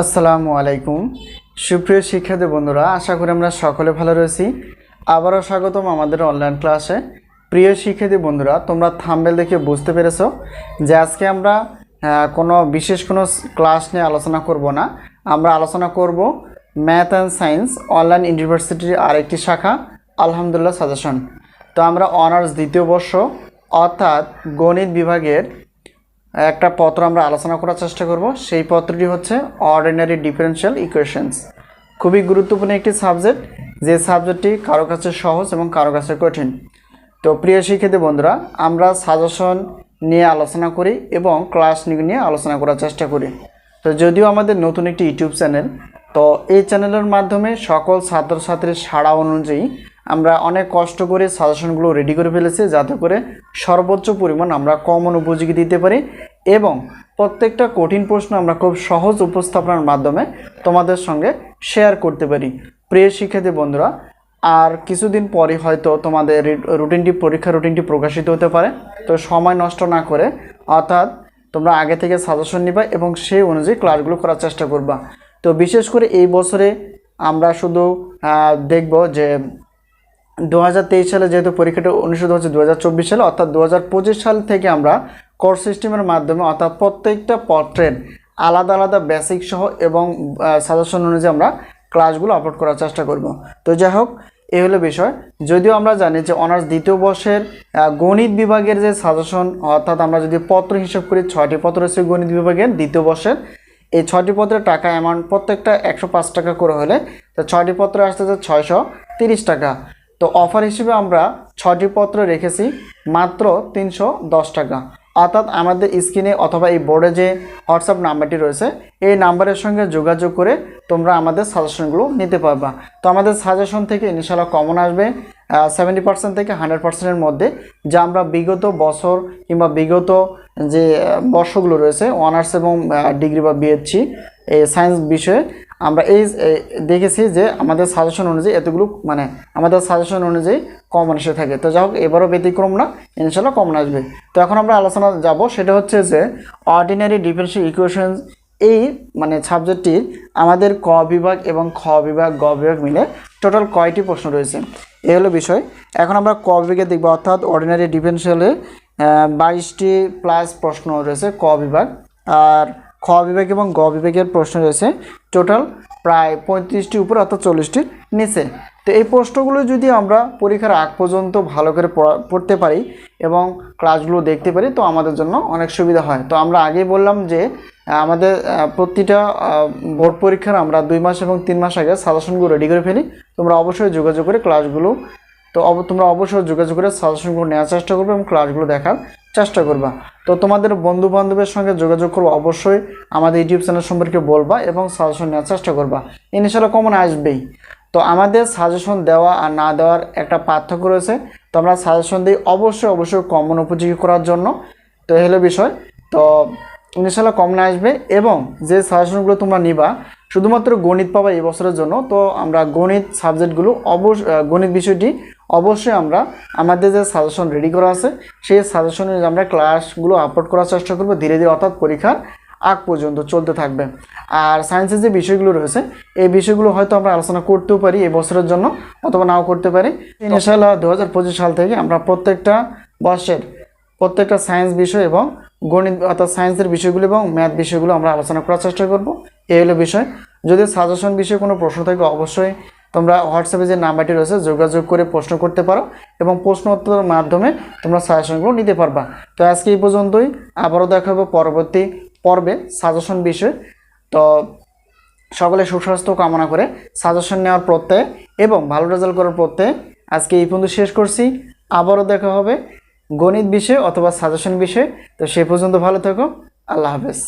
আসসালামু আলাইকুম। সুপ্রিয় শিক্ষার্থী বন্ধুরা, আশা করি আমরা সকলে ভালো রয়েছি। আবারও স্বাগতম আমাদের অনলাইন ক্লাসে প্রিয় শিক্ষার্থী বন্ধুরা, তোমরা থাম্বেল দেখে বুঝতে পেরেছ যে আজকে আমরা কোনো বিশেষ কোনো ক্লাস নিয়ে আলোচনা করব না। আমরা আলোচনা করব ম্যাথ অ্যান্ড সায়েন্স অনলাইন ইউনিভার্সিটির আরেকটি শাখা, আলহামদুলিল্লাহ সাজেশন তো আমরা অনার্স দ্বিতীয় বর্ষ, অর্থাৎ গণিত বিভাগের একটা পত্র আমরা আলোচনা করার চেষ্টা করব। সেই পত্রটি হচ্ছে অর্ডিনারি ডিফারেনশিয়াল ইকুয়েশনস খুবই গুরুত্বপূর্ণ একটি সাবজেক্ট যে সাবজেক্টটি কারও কাছে সহজ এবং কারও কাছে কঠিন। তো প্রিয় শিক্ষার্থী বন্ধুরা, আমরা সাজেশন নিয়ে আলোচনা করি এবং ক্লাস নিয়ে আলোচনা করার চেষ্টা করি। তো যদিও আমাদের নতুন একটি ইউটিউব চ্যানেল, তো এই চ্যানেলের মাধ্যমে সকল ছাত্রছাত্রীর সাড়া অনুযায়ী আমরা অনেক কষ্ট করে সাজেশনগুলো রেডি করে ফেলেছি, যাতে করে সর্বোচ্চ পরিমাণ আমরা কমন উপযোগী দিতে পারি। এবং প্রত্যেকটা কঠিন প্রশ্ন আমরা খুব সহজ উপস্থাপনার মাধ্যমে তোমাদের সঙ্গে শেয়ার করতে পারি। প্রিয় শিক্ষার্থী বন্ধুরা, আর কিছুদিন পরে হয়তো তোমাদের রুটিনটি পরীক্ষা রুটিনটি প্রকাশিত হতে পারে। তো সময় নষ্ট না করে অর্থাৎ তোমরা আগে থেকে সাজেশন নিবা এবং সেই অনুযায়ী ক্লাসগুলো করার চেষ্টা করবা। তো বিশেষ করে এই বছরে আমরা শুধু দেখব যে দু হাজার তেইশ সালে যেহেতু পরীক্ষাটা অনুষ্ঠিত হচ্ছে, দু হাজার চব্বিশ সালে, অর্থাৎ দু হাজার পঁচিশ সাল থেকে আমরা কোর্স সিস্টেমের মাধ্যমে অর্থাৎ প্রত্যেকটা পত্রের আলাদা আলাদা বেসিক সহ এবং সাজেশন অনুযায়ী আমরা ক্লাসগুলো আপলোড করার চেষ্টা করব। তো যাই হোক এই হলো বিষয়। যদিও আমরা জানি যে অনার্স দ্বিতীয় বর্ষের গণিত বিভাগের যে সাজেশন অর্থাৎ আমরা যদি পত্র হিসাব করি, ছয়টি পত্র আছে গণিত বিভাগের দ্বিতীয় বর্ষের। এই ছয়টি পত্রের টাকা অ্যামাউন্ট প্রত্যেকটা একশো পাঁচ টাকা করে হলে, তো ছয়টি পত্র আসতেছে ছয়শো তিরিশ টাকা। তো অফার হিসেবে আমরা ছটি পত্র রেখেছি, মাত্র তিনশো দশ টাকা। অর্থাৎ আমাদের স্ক্রিনে অথবা এই বোর্ডে যে হোয়াটসঅ্যাপ নাম্বারটি রয়েছে, এই নাম্বারের সঙ্গে যোগাযোগ করে তোমরা আমাদের সাজেশনগুলো নিতে পারবা। তো আমাদের সাজেশন থেকে ইনশাল্লাহ কমন আসবে। সেভেন্টি পার্সেন্ট থেকে হান্ড্রেড পার্সেন্টের মধ্যে যা আমরা বিগত বছর কিংবা বিগত যে বর্ষগুলো রয়েছে অনার্স এবং ডিগ্রি বা বিএসসি এই সায়েন্স বিষয়ে আমরা এই দেখেছি যে আমাদের সাজেশন অনুযায়ী এতগুলো মানে আমাদের সাজেশন অনুযায়ী কমন এসে থাকে। তো যাই হোক এবারও ব্যতিক্রম না, ইনশাল্লাহ কমন আসবে। তো এখন আমরা আলোচনা যাব, সেটা হচ্ছে যে অর্ডিনারি ডিফারেন্সিয়াল ইকুয়েশনস এই মানে সাবজেক্টটির আমাদের ক বিভাগ এবং খ বিভাগ, গ বিভাগ মিলে টোটাল কয়টি প্রশ্ন রয়েছে? এই হলো বিষয়। এখন আমরা ক বিভাগে দেখব, অর্থাৎ অর্ডিনারি ডিফারেন্সিয়ালে বাইশটি প্লাস প্রশ্ন রয়েছে, ক বিভাগ। আর খ বিভাগ এবং গ বিভাগের প্রশ্ন রয়েছে টোটাল প্রায় পঁয়ত্রিশটি উপরে অর্থাৎ চল্লিশটির নিচে। তো এই প্রশ্নগুলো যদি আমরা পরীক্ষার আগ পর্যন্ত ভালো করে পড়া- পড়তে পারি এবং ক্লাসগুলো দেখতে পারি, তো আমাদের জন্য অনেক সুবিধা হয়। তো আমরা আগেই বললাম যে আমাদের প্রতিটা বোর্ড পরীক্ষার আমরা দুই মাস এবং তিন মাস আগে সাজেশনগুলো রেডি করে ফেলি। তোমরা অবশ্যই যোগাযোগ করে ক্লাসগুলো তো তোমরা অবশ্যই যোগাযোগ করে সাজেশনগুলো নেওয়ার চেষ্টা করবে এবং ক্লাসগুলো দেখার চেষ্টা করবা। তো তোমাদের বন্ধু বান্ধবের সঙ্গে যোগাযোগ করব অবশ্যই আমাদের ইউটিউব চ্যানেল সম্পর্কে বলবা এবং সাজেশন নেওয়ার চেষ্টা করবা। ইনশাল্লাহ কমন আসবেই। তো আমাদের সাজেশন দেওয়া আর না দেওয়ার একটা পার্থক্য রয়েছে। তো আমরা সাজেশন দিই অবশ্যই অবশ্যই কমন উপযোগী করার জন্য। তো হলো বিষয়। তো ইনশাল্লাহ কমন আসবে এবং যে সাজেশনগুলো তোমরা নিবা, শুধুমাত্র গণিত পাবা এই বছরের জন্য। তো আমরা গণিত সাবজেক্টগুলো অবশ্য গণিত বিষয়টি অবশ্যই আমরা আমাদের যে সাজেশন রেডি করা আছে, সেই সাজেশনে আমরা ক্লাসগুলো আপলোড করার চেষ্টা করব। ধীরে ধীরে অর্থাৎ পরীক্ষার আগ পর্যন্ত চলতে থাকবে। আর সায়েন্সের যে বিষয়গুলো রয়েছে, এই বিষয়গুলো হয়তো আমরা আলোচনা করতেও পারি এই বছরের জন্য, অথবা নাও করতে পারি। ইনশাল্লাহ দু হাজার পঁচিশ সাল থেকে আমরা প্রত্যেকটা বর্ষের প্রত্যেকটা সায়েন্স বিষয় এবং গণিত অর্থাৎ সায়েন্সের বিষয়গুলো এবং ম্যাথ বিষয়গুলো আমরা আলোচনা করার চেষ্টা করব। এই হলো বিষয়। যদি সাজেশন বিষয়ে কোনো প্রশ্ন থাকে, অবশ্যই তোমরা হোয়াটসঅ্যাপে যে নাম্বারটি রয়েছে, যোগাযোগ করে প্রশ্ন করতে পারো এবং প্রশ্ন উত্তরের মাধ্যমে তোমরা সাজেশনগুলো নিতে পারবা। তো আজকে এই পর্যন্তই। আবারও দেখা হবে পরবর্তী পর্বে সাজেশন বিষয়ে। তো সকলে সুস্বাস্থ্য কামনা করে সাজেশন নেওয়ার প্রত্যয়ে এবং ভালো রেজাল্ট করার প্রত্যয়ে আজকে এই পর্যন্ত শেষ করছি। আবারও দেখা হবে গণিত বিষয়ে অথবা সাজেশন বিষয়ে। তো সে পর্যন্ত ভালো থেকো। আল্লাহ হাফেজ।